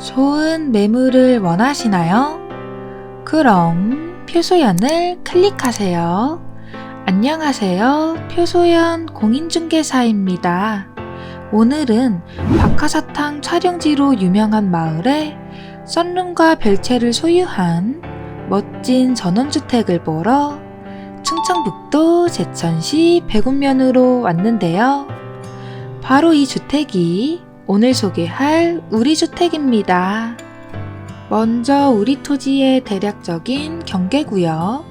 좋은 매물을 원하시나요? 그럼 표소연을 클릭하세요. 안녕하세요. 표소연 공인중개사입니다. 오늘은 박하사탕 촬영지로 유명한 마을에 썬룸과 별채를 소유한 멋진 전원주택을 보러 충청북도 제천시 백운면으로 왔는데요. 바로 이 주택이 오늘 소개할 우리 주택입니다. 먼저 우리 토지의 대략적인 경계구역.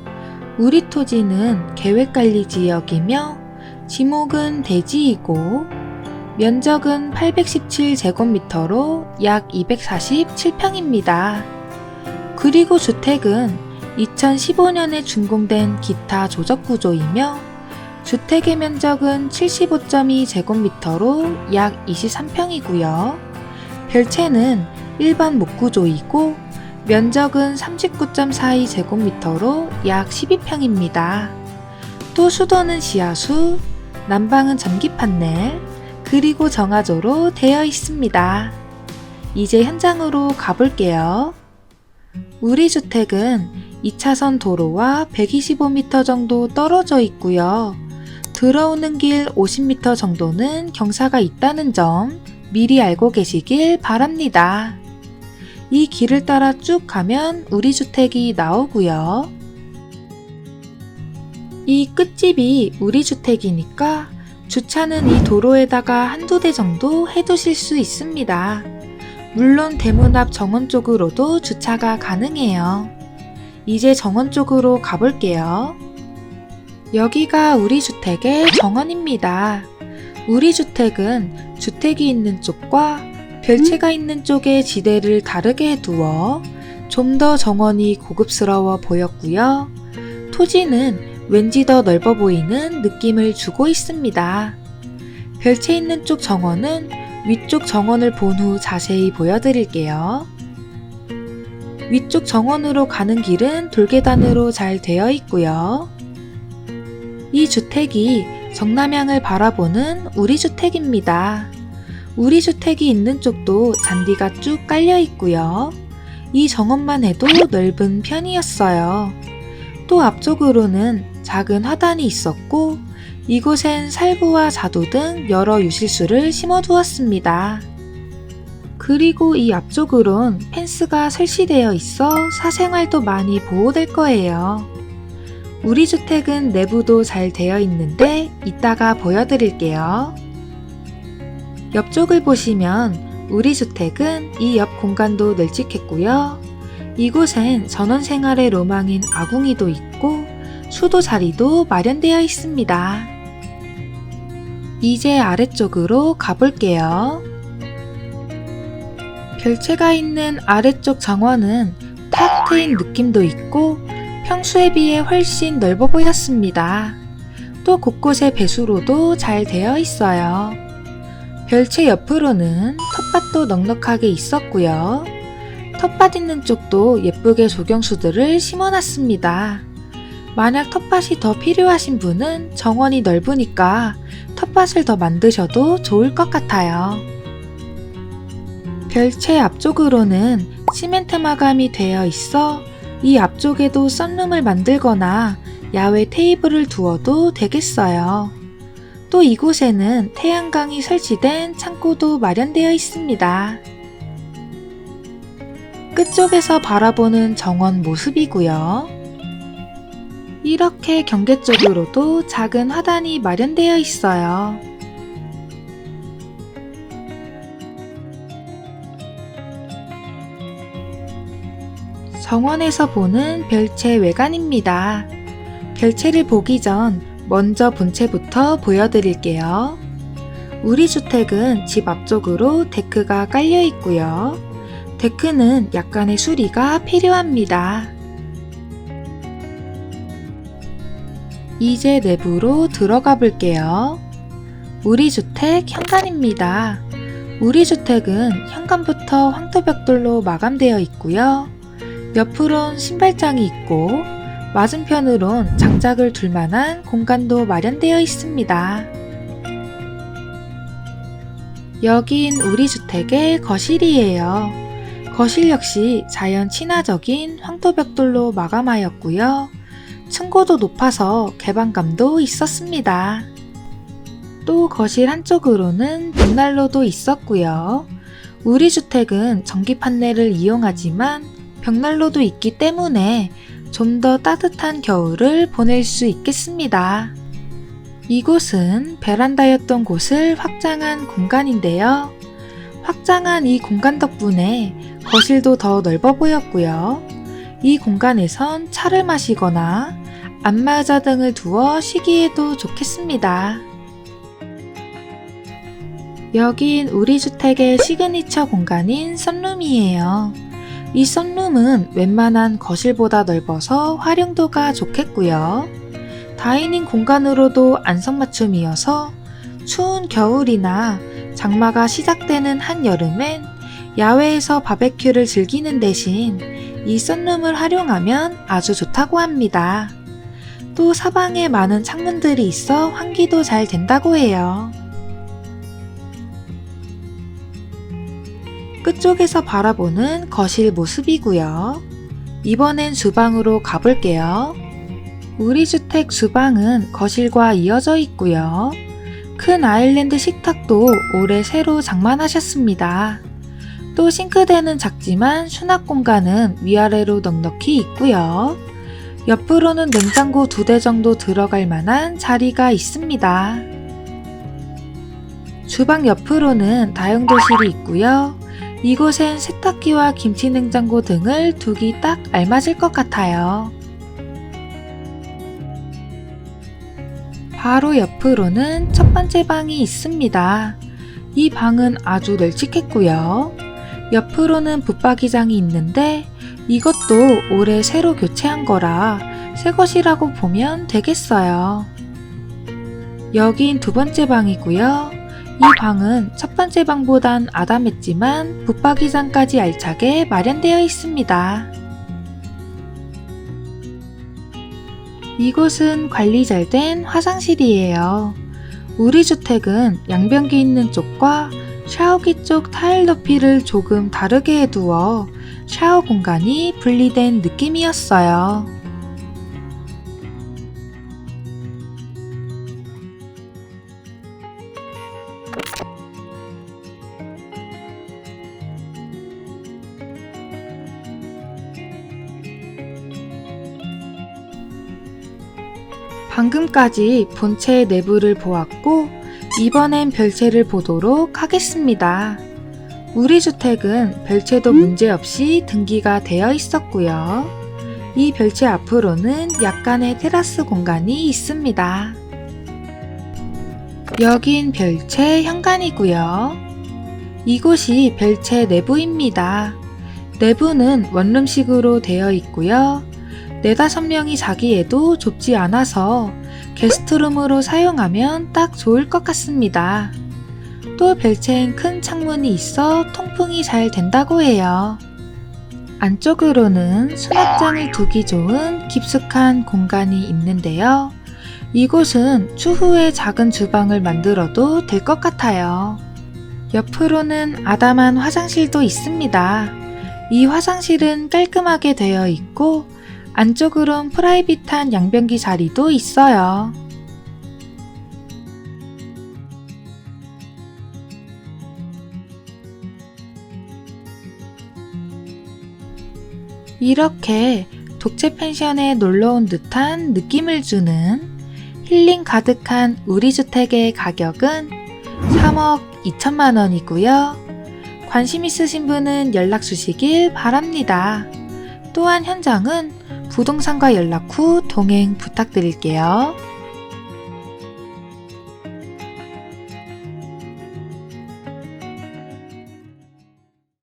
우리 토지는 계획관리 지역이며 지목은 대지이고 면적은 817제곱미터로 약 247평입니다. 그리고 주택은 2015년에 준공된 기타 조적 구조이며 주택의 면적은 75.2제곱미터로 약 23평이고요. 별채는 일반 목구조이고 면적은 39.42제곱미터로 약 12평입니다. 또 수도는 지하수, 난방은 전기 판넬, 그리고 정화조로 되어 있습니다. 이제 현장으로 가볼게요. 우리 주택은 2차선 도로와 125m 정도 떨어져 있고요. 들어오는 길 50m 정도는 경사가 있다는 점 미리 알고 계시길 바랍니다. 이 길을 따라 쭉 가면 우리 주택이 나오고요. 이 끝집이 우리 주택이니까 주차는 이 도로에다가 한두 대 정도 해두실 수 있습니다. 물론 대문 앞 정원 쪽으로도 주차가 가능해요. 이제 정원 쪽으로 가볼게요. 여기가 우리 주택의 정원입니다. 우리 주택은 주택이 있는 쪽과 별채가 있는 쪽의 지대를 다르게 해두어 좀 더 정원이 고급스러워 보였고요. 토지는 왠지 더 넓어 보이는 느낌을 주고 있습니다. 별채 있는 쪽 정원은 위쪽 정원을 본 후 자세히 보여드릴게요. 위쪽 정원으로 가는 길은 돌계단으로 잘 되어 있고요. 이 주택이 정남향을 바라보는 우리 주택입니다. 우리 주택이 있는 쪽도 잔디가 쭉 깔려 있고요. 이 정원만 해도 넓은 편이었어요. 또 앞쪽으로는 작은 화단이 있었고 이곳엔 살구와 자두 등 여러 유실수를 심어두었습니다. 그리고 이 앞쪽으론 펜스가 설치되어 있어 사생활도 많이 보호될 거예요. 우리 주택은 내부도 잘 되어 있는데 이따가 보여드릴게요. 옆쪽을 보시면 우리 주택은 이 옆 공간도 널찍했고요. 이곳엔 전원 생활의 로망인 아궁이도 있고 수도 자리도 마련되어 있습니다. 이제 아래쪽으로 가볼게요. 별채가 있는 아래쪽 정원은 탁 트인 느낌도 있고 평수에 비해 훨씬 넓어 보였습니다. 또 곳곳에 배수로도 잘 되어 있어요. 별채 옆으로는 텃밭도 넉넉하게 있었고요. 텃밭 있는 쪽도 예쁘게 조경수들을 심어놨습니다. 만약 텃밭이 더 필요하신 분은 정원이 넓으니까 텃밭을 더 만드셔도 좋을 것 같아요. 별채 앞쪽으로는 시멘트 마감이 되어 있어 이 앞쪽에도 썬룸을 만들거나 야외 테이블을 두어도 되겠어요. 또 이곳에는 태양광이 설치된 창고도 마련되어 있습니다. 끝쪽에서 바라보는 정원 모습이고요. 이렇게 경계 쪽으로도 작은 화단이 마련되어 있어요. 정원에서 보는 별채 외관입니다. 별채를 보기 전 먼저 본체부터 보여드릴게요. 우리 주택은 집 앞쪽으로 데크가 깔려 있고요. 데크는 약간의 수리가 필요합니다. 이제 내부로 들어가 볼게요. 우리 주택 현관입니다. 우리 주택은 현관부터 황토벽돌로 마감되어 있고요. 옆으론 신발장이 있고 맞은편으론 장작을 둘 만한 공간도 마련되어 있습니다. 여긴 우리 주택의 거실이에요. 거실 역시 자연 친화적인 황토벽돌로 마감하였고요. 층고도 높아서 개방감도 있었습니다. 또 거실 한쪽으로는 벽난로도 있었고요. 우리 주택은 전기 판넬을 이용하지만 벽난로도 있기 때문에 좀 더 따뜻한 겨울을 보낼 수 있겠습니다. 이곳은 베란다였던 곳을 확장한 공간인데요. 확장한 이 공간 덕분에 거실도 더 넓어 보였고요. 이 공간에선 차를 마시거나 안마의자 등을 두어 쉬기에도 좋겠습니다. 여긴 우리 주택의 시그니처 공간인 썬룸이에요. 이 썬룸은 웬만한 거실보다 넓어서 활용도가 좋겠고요. 다이닝 공간으로도 안성맞춤이어서 추운 겨울이나 장마가 시작되는 한여름엔 야외에서 바베큐를 즐기는 대신 이 썬룸을 활용하면 아주 좋다고 합니다. 또 사방에 많은 창문들이 있어 환기도 잘 된다고 해요. 끝쪽에서 바라보는 거실 모습이고요. 이번엔 주방으로 가볼게요. 우리 주택 주방은 거실과 이어져 있고요. 큰 아일랜드 식탁도 올해 새로 장만하셨습니다. 또 싱크대는 작지만 수납 공간은 위아래로 넉넉히 있고요. 옆으로는 냉장고 두 대 정도 들어갈 만한 자리가 있습니다. 주방 옆으로는 다용도실이 있고요. 이곳엔 세탁기와 김치냉장고 등을 두기 딱 알맞을 것 같아요. 바로 옆으로는 첫 번째 방이 있습니다. 이 방은 아주 널찍했고요. 옆으로는 붙박이장이 있는데 이것도 올해 새로 교체한 거라 새 것이라고 보면 되겠어요. 여긴 두 번째 방이고요. 이 방은 첫 번째 방보단 아담했지만 붙박이장까지 알차게 마련되어 있습니다. 이곳은 관리 잘 된 화장실이에요. 우리 주택은 양변기 있는 쪽과 샤워기 쪽 타일 높이를 조금 다르게 해두어 샤워 공간이 분리된 느낌이었어요. 방금까지 본체의 내부를 보았고 이번엔 별채를 보도록 하겠습니다. 우리 주택은 별채도 문제없이 등기가 되어 있었고요. 이 별채 앞으로는 약간의 테라스 공간이 있습니다. 여긴 별채 현관이고요. 이곳이 별채 내부입니다. 내부는 원룸식으로 되어 있고요. 네다섯 명이 자기에도 좁지 않아서 게스트룸으로 사용하면 딱 좋을 것 같습니다. 또 별채엔 큰 창문이 있어 통풍이 잘 된다고 해요. 안쪽으로는 수납장을 두기 좋은 깊숙한 공간이 있는데요. 이곳은 추후에 작은 주방을 만들어도 될 것 같아요. 옆으로는 아담한 화장실도 있습니다. 이 화장실은 깔끔하게 되어 있고 안쪽으론 프라이빗한 양변기 자리도 있어요. 이렇게 독채 펜션에 놀러 온 듯한 느낌을 주는 힐링 가득한 우리 주택의 가격은 3억 2천만 원이고요. 관심 있으신 분은 연락 주시길 바랍니다. 또한 현장은 부동산과 연락 후 동행 부탁드릴게요.